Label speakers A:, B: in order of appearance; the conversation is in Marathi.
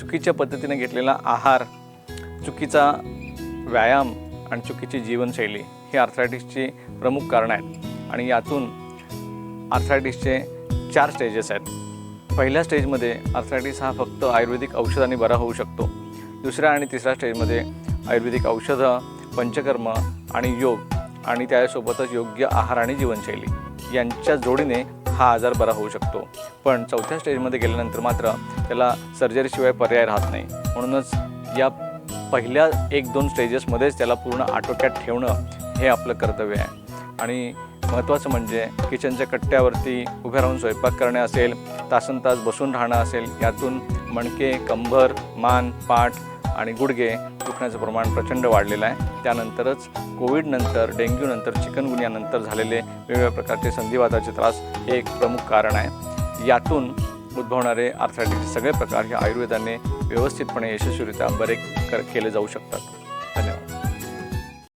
A: चुकीच्या पद्धतीने घेतलेला आहार चुकीचा व्यायाम आणि चुकीची जीवनशैली ही आर्थरायटिसची प्रमुख कारणं आहेत. आणि यातून आर्थरायटिसचे चार स्टेजेस आहेत. पहिल्या स्टेजमध्ये आर्थरायटिस हा फक्त आयुर्वेदिक औषधांनी बरा होऊ शकतो. दुसऱ्या आणि तिसऱ्या स्टेजमध्ये आयुर्वेदिक औषधं पंचकर्म आणि योग आणि त्यासोबतच योग्य आहार आणि जीवनशैली यांच्या जोडीने हा आजार बरा होऊ शकतो. पण चौथ्या स्टेजमध्ये गेल्यानंतर मात्र त्याला सर्जरीशिवाय पर्याय राहत नाही. म्हणूनच या पहिल्या एक दोन स्टेजेसमध्येच त्याला पूर्ण आटोक्यात ठेवणं हे आपलं कर्तव्य आहे. आणि महत्त्वाचं म्हणजे किचनच्या कट्ट्यावरती उभ्या राहून स्वयंपाक करणे असेल तासन तास बसून राहणं असेल यातून मणके कंबर मान पाठ आणि गुडघे दुखण्याचं प्रमाण प्रचंड वाढलेलं आहे. त्यानंतरच कोविडनंतर डेंग्यूनंतर चिकनगुन्यानंतर झालेले वेगवेगळ्या प्रकारचे संधिवाताचे त्रास हे एक प्रमुख कारण आहे. यातून उद्भवणारे आर्थरायटिसचे सगळे प्रकार हे आयुर्वेदाने व्यवस्थितपणे यशस्वीरित्या बरे कर केले जाऊ शकतात. धन्यवाद.